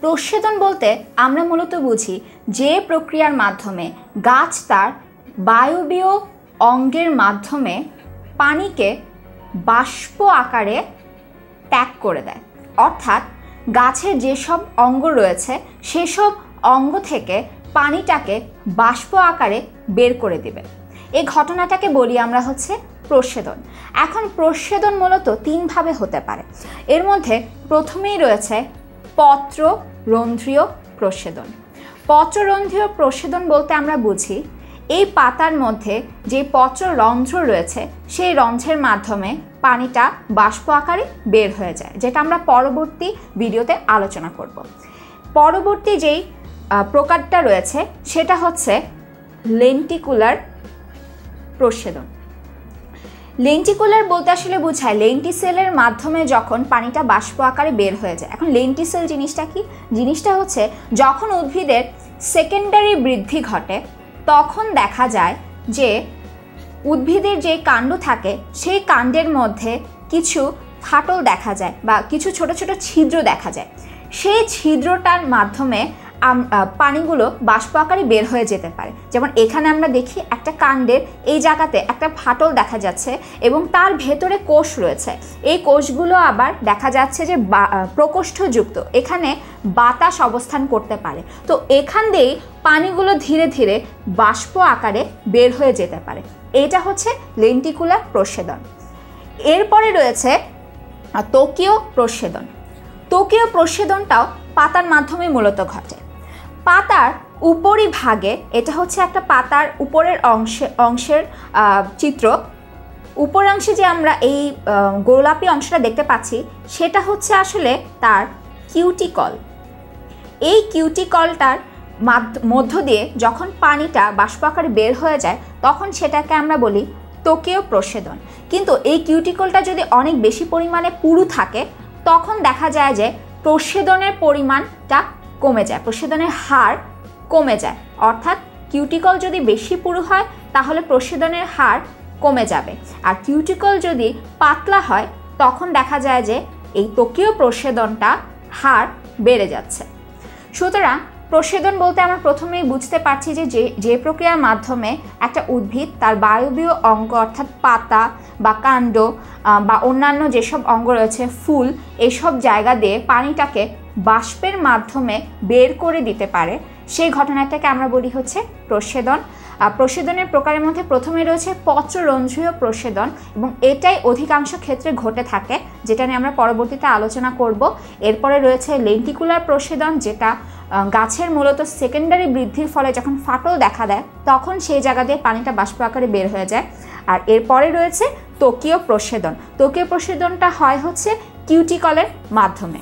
প্রচ্ছেদন বলতে আমরা মূলত বুঝি যে প্রক্রিয়ার মাধ্যমে গাছ তার বায়বীয় অঙ্গের মাধ্যমে পানিকে বাষ্প আকারে ত্যাগ করে দেয়। অর্থাৎ গাছের যেসব অঙ্গ রয়েছে, সেসব অঙ্গ থেকে পানিটাকে বাষ্প আকারে বের করে দেবে। এই ঘটনাটাকে বলি আমরা হচ্ছে প্রচ্ছেদন। এখন প্রচ্ছেদন মূলত তিনভাবে হতে পারে। এর মধ্যে প্রথমেই রয়েছে পত্র রন্ধ্রীয় প্রচ্ছেদন। পত্ররন্ধ্রীয় প্রসেদন বলতে আমরা বুঝি, এই পাতার মধ্যে যে পত্র রন্ধ্র রয়েছে, সেই রন্ধ্রের মাধ্যমে পানিটা বাষ্প আকারে বের হয়ে যায়, যেটা আমরা পরবর্তী ভিডিওতে আলোচনা করব। পরবর্তী যেই প্রকারটা রয়েছে, সেটা হচ্ছে লেন্টিকুলার প্রচ্ছেদন। লেন্টিকুলার বলতে আসলে বোঝায় লেন্টিসেলের মাধ্যমে যখন পানিটা বাষ্প আকারে বের হয়ে যায়। এখন লেন্টিসেল জিনিসটা কি? জিনিসটা হচ্ছে যখন উদ্ভিদের সেকেন্ডারি বৃদ্ধি ঘটে, তখন দেখা যায় যে উদ্ভিদের যে কাণ্ড থাকে, সেই কাণ্ডের মধ্যে কিছু ফাটল দেখা যায় বা কিছু ছোট ছোট ছিদ্র দেখা যায়। সেই ছিদ্রটার মাধ্যমে পানিগুলো বাষ্প আকারে বের হয়ে যেতে পারে। যেমন এখানে আমরা দেখি একটা কাণ্ডের এই জায়গাতে একটা ফাটল দেখা যাচ্ছে এবং তার ভেতরে কোষ রয়েছে। এই কোষগুলো আবার দেখা যাচ্ছে যে প্রকোষ্ঠযুক্ত। এখানে বাতাস অবস্থান করতে পারে। তো এখান দিয়েই পানিগুলো ধীরে ধীরে বাষ্প আকারে বের হয়ে যেতে পারে। এটা হচ্ছে লেন্টিকুলার প্রসেদন এরপরে রয়েছে আহ, ত্বকীয় প্রচ্ছেদন। ত্বকীয় প্রচ্ছেদনটাও পাতার মাধ্যমে মূলত ঘটে। পাতার উপরিভাগে এটা হচ্ছে একটা পাতার উপরের অংশে, অংশের চিত্র। উপরাংশে যে আমরা এই গোলাপি অংশটা দেখতে পাচ্ছি, সেটা হচ্ছে আসলে তার কিউটিকল। এই কিউটিকলটার মাধ্য- দিয়ে যখন পানিটা বাষ্প আকারে বের হয়ে যায়, তখন সেটাকে আমরা বলি ত্বকীয় প্রসেদন কিন্তু এই কিউটিকলটা যদি অনেক বেশি পরিমাণে পুরু থাকে, তখন দেখা যায় যে প্রসেদনের পরিমাণটা কমে যায় প্রচ্ছেদনের হার কমে যায়। অর্থাৎ কিউটিকল যদি বেশি পুরু হয়, তাহলে প্রচ্ছেদনের হার কমে যাবে। আর কিউটিকল যদি পাতলা হয়, তখন দেখা যায় যে এই ত্বকীয় প্রচ্ছেদনটা হার বেড়ে যাচ্ছে। সুতরাং প্রচ্ছেদন বলতে আমরা প্রথমেই বুঝতে পারছি যে যে যে প্রক্রিয়ার মাধ্যমে একটা উদ্ভিদ তার বায়বীয় অঙ্গ অর্থাৎ পাতা বা কাণ্ড বা অন্যান্য যেসব অঙ্গ রয়েছে, ফুল, এসব জায়গা দিয়ে পানিটাকে বাষ্পের মাধ্যমে বের করে দিতে পারে। সেই ঘটনাটাকে আমরা বলি হচ্ছে প্রসেদন। আহ, প্রচ্ছেদনের প্রকারের মধ্যে প্রথমে রয়েছে পত্ররন্ধ্রীয় প্রসেদন এবং এটাই অধিকাংশ ক্ষেত্রে ঘটে থাকে যেটা নিয়ে আমরা পরবর্তীতে আলোচনা করব। এরপরে রয়েছে লেন্টিকুলার প্রসেদন যেটা গাছের মূলত সেকেন্ডারি বৃদ্ধির ফলে যখন ফাটল দেখা দেয় তখন সেই জায়গা দিয়ে পানিটা বাষ্প আকারে বের হয়ে যায়। আর এরপরে রয়েছে ত্বকীয় প্রসেদন। ত্বকীয় প্রসেদনটা হয় হচ্ছে কিউটিকলের মাধ্যমে।